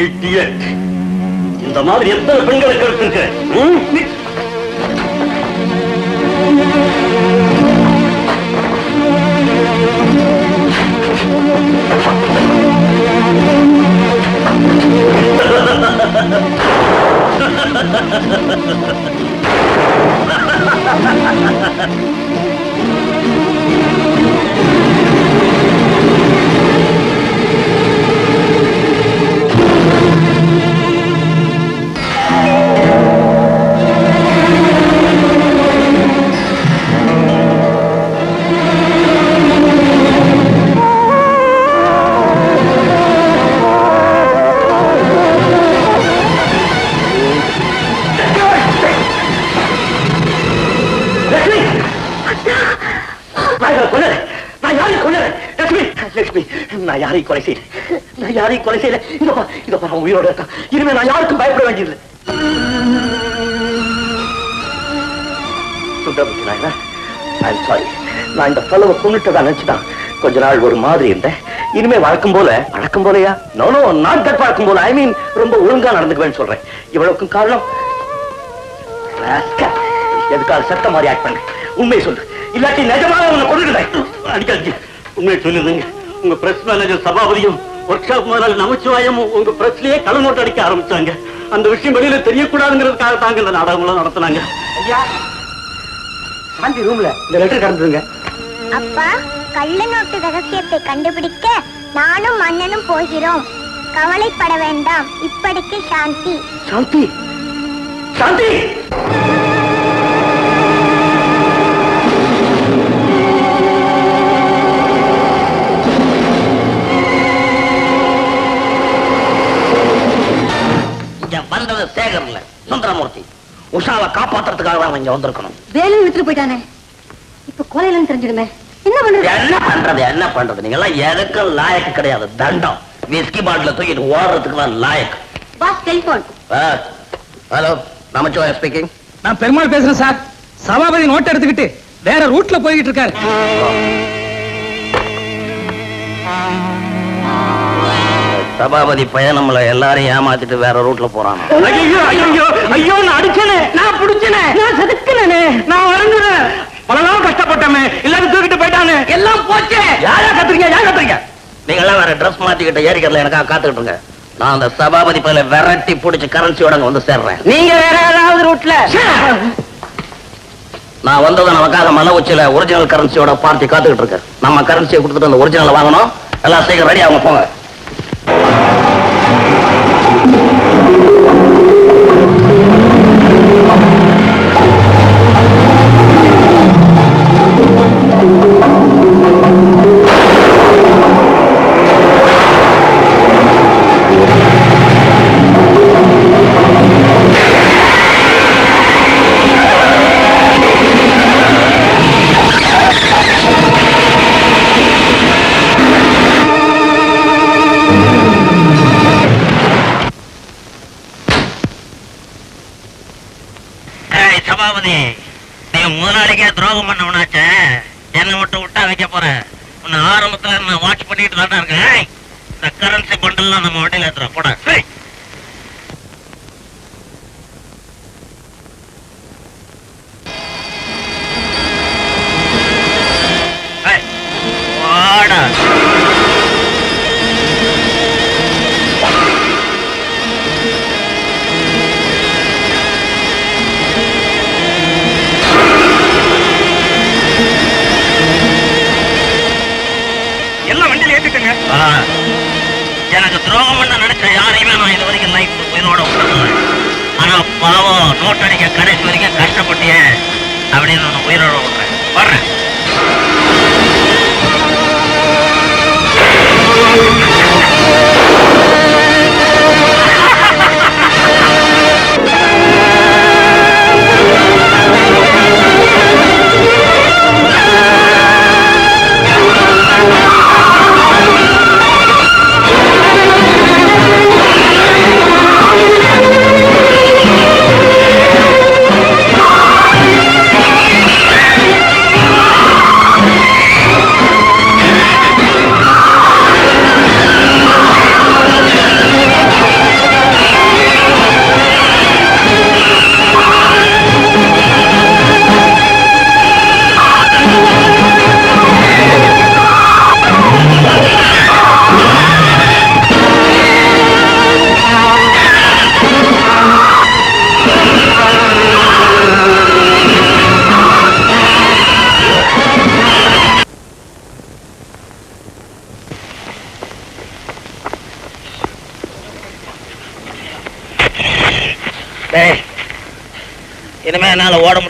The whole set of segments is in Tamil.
Idiot. இந்த மாதிரி எத்தனை பெண்களுக்கு இருக்கு லட்சுமி லட்சுமி நான் யாரையும் கொலை செய்யல. நான் யாரையும் கொலை செய்யல. இதோ இதோ அவன் உயிரோட இருக்கான். இனிமே நான் யாருக்கும் பயப்பட வேண்டியதில்லை. சுந்தரமூர்த்தி நாயனா ஐம் சாரி நான் இந்த fellow-வ நினைச்சுதான் கொஞ்ச நாள் ஒரு மாதிரி இருந்தேன். இனிமே வழக்கம் போல வழக்கம் போலயா? நோ நோ நாட் தட் வழக்கம் போல. ஐ மீன் ரொம்ப ஒழுங்கா நடந்துக்குவேன்னு சொல்றேன். இவ்வளவுக்கும் காரணம்? எதுக்காக சத்த மாதிரி ஆக்ட் பண்ண? உண்மையை சொல்லு. இல்லாட்டி நிஜமாக உன்னை கொண்டுடுறேன் அடிக்காது உண்மையை சொல்லுதுங்க உங்க பிரஸ் மேனேஜர் சபாபதியும் ஒர்க் ஷாப் முதலாளி நமச்சிவாயமும் உங்க பிரஸ்லயே கள்ள அடிக்க ஆரம்பிச்சாங்க. அந்த விஷயம் வெளியில தெரியக்கூடாதுங்கிறதுக்காக தாங்க இந்த நாடகம்லாம் நடத்துனாங்க. ஐயா சாந்தி ரூம்ல இந்த லெட்டர் கடந்துருங்க அப்பா கள்ள நோட்டு ரகசியத்தை கண்டுபிடிக்க நானும் மன்னனும் போகிறோம். கவலைப்பட வேண்டாம். இப்படிக்கு சாந்தி. சாந்தி! சாந்தி! உஷாவை காப்பாத்துறதுக்காக தான் இங்க வந்திருக்கணும். வேலையை விட்டுட்டு போயிட்டானே. இப்ப கொலையிலன்னு தெரிஞ்சிடுமே. என்ன பண்றது? என்ன பண்றது? என்ன பண்றது? நீங்க எல்லாம் எதுக்கும் லாயக்கு கிடையாது. தண்டம். விஸ்கி பாட்டில தூக்கிட்டு ஓடுறதுக்கு தான் லாயக்கு. Boss telephone hello Namachivaya speaking நான் பெருமாள் பேசுறேன் சார். சபாபதி நோட் எடுத்துக்கிட்டு வேற ரூட்ல போய்கிட்டு இருக்காரு. சபாபதி பையன் நம்மள எல்லாரையும் ஏமாத்திட்டு வேற ரூட்ல போறான்? ஐயோ ஐயோ ஐயோ நான் அடிச்சனே. நான் புடிச்சனே. நான் செதுக்கினே நான் வளர்ந்துறேன் பல நாள் கஷ்டப்பட்டமே எல்லாரும் தூக்கிட்டு போயிட்டானே. எல்லாம் போச்சே. யாரா கத்துறீங்க? யார் கத்துறீங்க? நீங்க எல்லாம் வேற ட்ரெஸ் மாத்திக்கிட்ட ஏரிக்கறல எனக்கா காத்துக்கிட்டு இருங்க நான் அந்த சபாபதி பையில விரட்டி புடிச்சு கரன்சியோட அங்க வந்து சேர்றேன். நீங்க வேற ஏதாவது ரூட்ல நான் வந்தது நமக்காக மலை உச்சியில ஒரிஜினல் கரன்சியோட பார்ட்டி காத்துக்கிட்டு இருக்கு நம்ம கரன்சியை கொடுத்துட்டு அந்த ஒரிஜினல் வாங்கணும். எல்லாம் சீக்கிரம் ரெடி அவங்க போங்க. Thank you. முதலாளிக்கே துரோகம் பண்ணவனாச்சே. என்ன மட்டும் விட்டா வைக்க போறேன் உன்னை ஆரம்பத்துல நான் வாட்ச் பண்ணிட்டு தான் இருக்கேன். இந்த கரன்சி பண்டல்லாம் நம்ம வண்டியில ஏத்துறோம் போட. வாடா. துரோகம் பண்ண நினைச்ச யாரையுமே நான் இது வரைக்கும் லைஃப் உயிரோட விட்டதில்ல ஆனா பாவம் நோட்டடிக்க கடைசி வரைக்கும் கஷ்டப்பட்டிய அப்படின்னு நான் உயிரோட விடுறேன். வர்றேன்.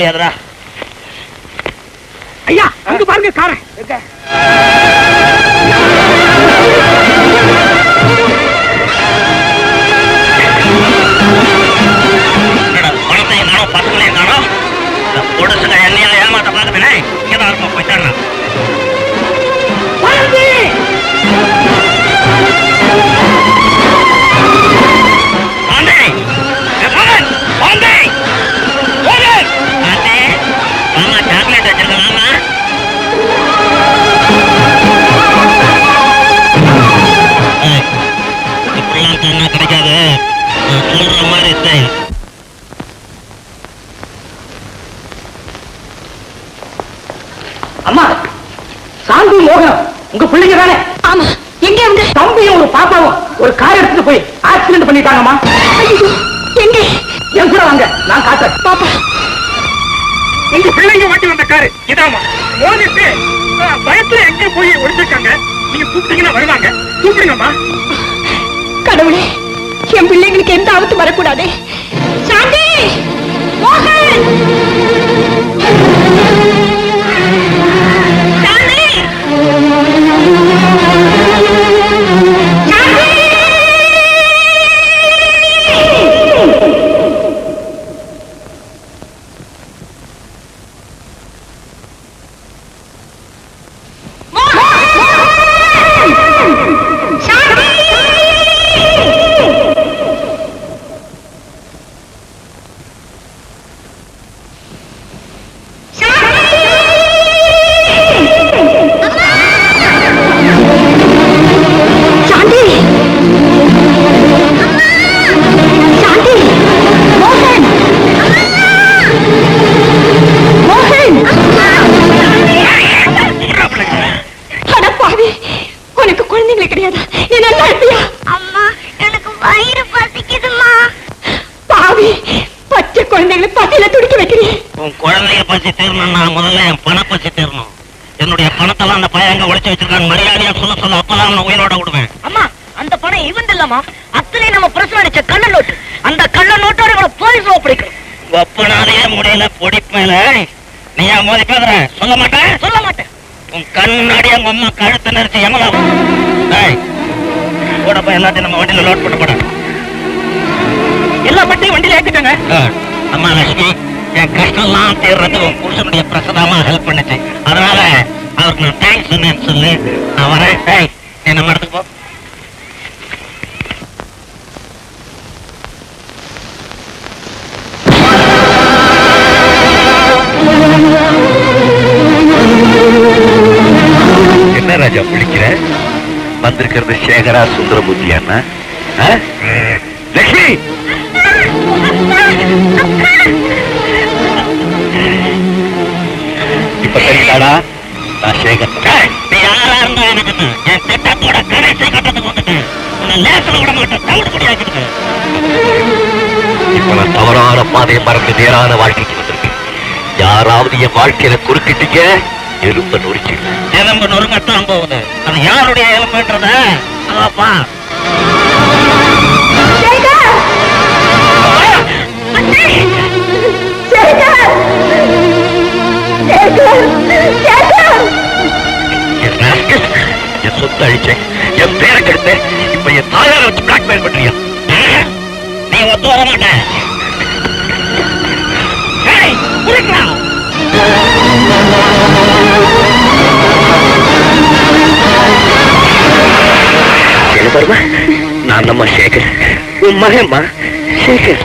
முடியாதுடா. ஐயா அங்க பாருங்க காரன் அம்மா சாந்தி மோகனம் உங்க பிள்ளைங்க தானே? ஆமா எங்க அவங்க தம்பியும் ஒரு பாப்பாவும் ஒரு கார் எடுத்துட்டு போய் ஆக்சிடென்ட் பண்ணிட்டாங்கம்மா. எங்க? என் கூட வாங்க நான் காட்டுறேன் பாப்பா. உங்க பிள்ளைங்க ஓட்டி வந்த காரு இதாமா மோதிட்டு பயத்துல எங்க போய் ஒளிஞ்சிருக்காங்க? நீங்க கூப்பிட்டீங்கன்னா வருவாங்க. கூப்பிடுங்கம்மா. கடவுளே என் பிள்ளைங்களுக்கு எந்த ஆபத்து வரக்கூடாது. சாந்தி! பச்சை குழந்தைங்களை பசியில துடிக்க வைக்கிறீ உன் குழந்தைய பசி தீரணும்னா முதல்ல என் பண பசி தீரணும் என்னுடைய பணத்தெல்லாம் அந்த பையன் எங்க ஒளிச்சு வச்சிருக்காங்க மரியாதையா சொல்ல சொல்ல அப்பதான் அவனை உயிரோட விடுவேன். அம்மா அந்த பணம் இவன் இல்லம்மா அத்தனை நம்ம பிரச்சனை அடிச்ச கள்ள நோட்டு. அந்த கள்ள நோட்டோட இவனை போலீஸ் ஒப்படைக்கணும். ஒப்பனாலே முடியல பொடிப்பேல நீ ஏன் மோதி பேசுற? சொல்ல மாட்டேன்? சொல்ல மாட்டேன். உன் கண்ணாடி எங்க அம்மா கழுத்தை எமலாம் டேய் கூட போய் எல்லாத்தையும் நம்ம வண்டியில லோட் பண்ண போட எல்லா பட்டையும் வண்டியில ஏத்திட்டாங்க. அம்மா லட்சுமி என் கஷ்டம்லாம் தீர்றது உன் புருஷனுடைய பிரசதாமா ஹெல்ப் பண்ணுச்சு. அதனால அவருக்கு நான் தேங்க்ஸ் சொன்னேன்னு சொல்லு. நான் வரேன். டேய் இடத்துக்கு போ என்ன ராஜா பிடிக்கிற? வந்திருக்கிறது சேகரா சுந்தரமூர்த்தி அண்ணா? லட்சுமி இப்ப தெரியுதாடா நான் சேகர் நீ யாரா இருந்தா எனக்கு என்ன? என் திட்டத்தோட கடைசி கட்டத்துக்கு வந்துட்டேன் உன்னை லேசில் விட மாட்டேன் தவிடு முடியாது இப்ப நான் தவறான பாதையை மறந்து நேரான வாழ்க்கைக்கு வந்திருக்கேன் யாராவது என் வாழ்க்கையில குறுக்கிட்டீங்க எலும்ப நொறுக்கி எலும்பு நொறுங்கத்தான் போகுது அது யாருடைய எலும்புன்றத அதாப்பா என் சொத்தை அழிச்சேன். என் பேரை கெடுத்தேன் இப்ப என் தாயாரை வச்சு பிளாக்மெயில் பண்றியா? நீ ஒத்து வர மாட்டேன் நான் நம்ம சேகர். உன் மகன்மா? சேகர்.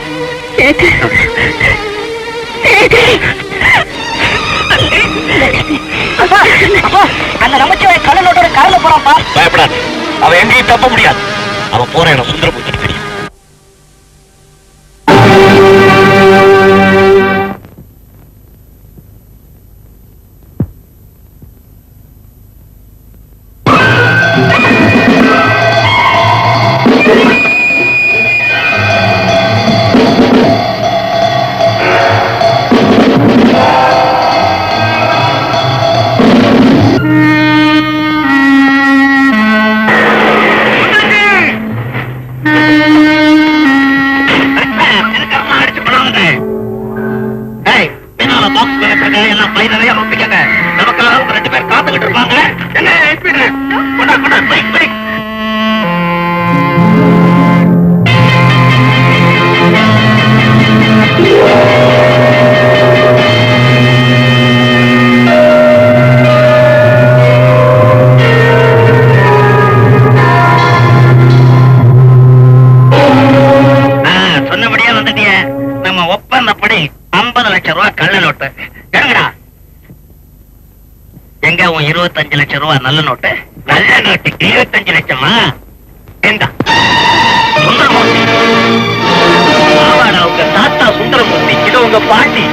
அப்பா அப்பா அந்த நமச்சிவாய் கள்ள நோட்டோட கரல பயப்படாது. அவன் எங்கேயும் தப்ப முடியாது. அவன் போற இடம் சுந்தரமூர்த்தி ரூபாய் நல்ல நோட்டு? நல்ல நோட்டு இருபத்தஞ்சு லட்சமா? எங்க சுந்தரமூர்த்தி. உங்க தாத்தா சுந்தரமூர்த்தி இது உங்க பாட்டி.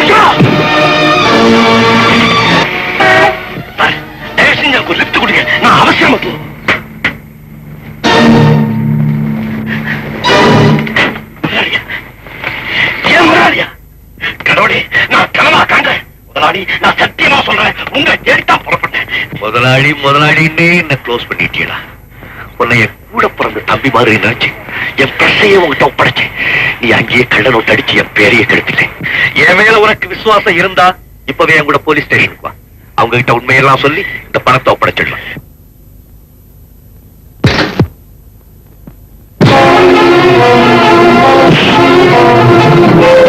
உஷா! தயவு செஞ்சு எனக்கு ஒரு கொடுங்க. நான் அவசியமா முதலாளி முதலாளின்னே என்ன க்ளோஸ் பண்ணிட்டீடா உன்னை என் கூட பிறந்த தம்பி மாதிரி நினைச்சு என் பிரசையை உங்ககிட்ட ஒப்படைச்சேன். நீ அங்கேயே கள்ள நோட்டு அடிச்சு என் பேரையே கெடுத்துட்டேன். என் மேல உனக்கு விசுவாசம் இருந்தா இப்பவே என் கூட போலீஸ் ஸ்டேஷனுக்கு வா. அவங்க கிட்ட உண்மையெல்லாம் சொல்லி இந்த பணத்தை ஒப்படைச்சிடலாம். இன்ஸ்பெக்டர்,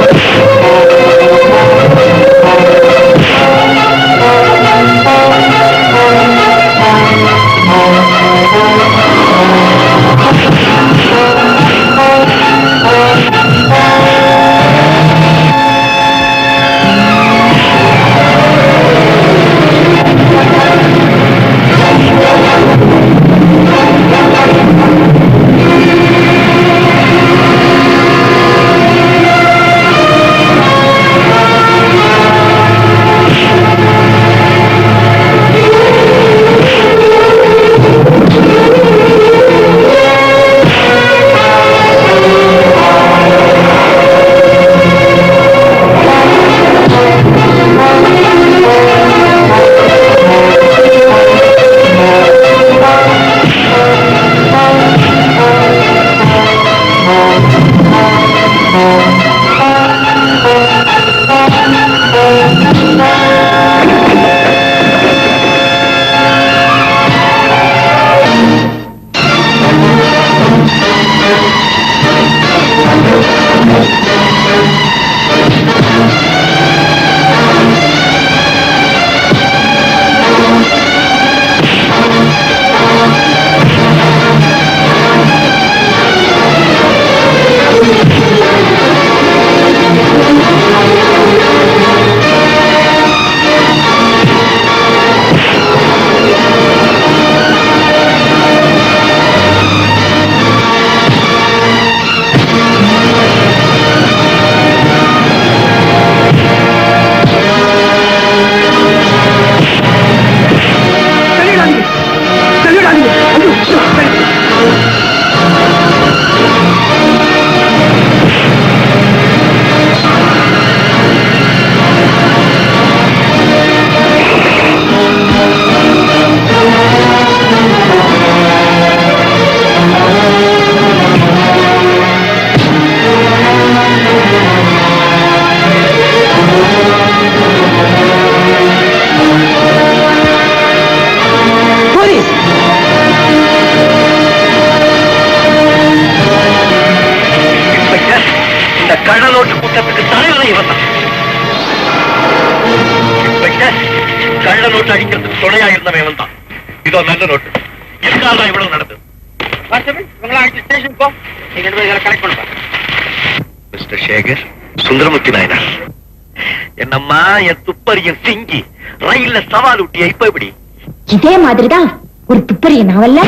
நல்ல நோட்டு. எதனால தான் இவ்வளவு நடந்தது? மிஸ்டர் சேகர் சுந்தரமூர்த்தி நாயனார். என்னம்மா என் துப்பறியும் சிங்கி ரயில்ல சவால் ஊட்டிய இப்ப எப்படி? இதே மாதிரிதான் ஒரு துப்பறிய நாவல்ல.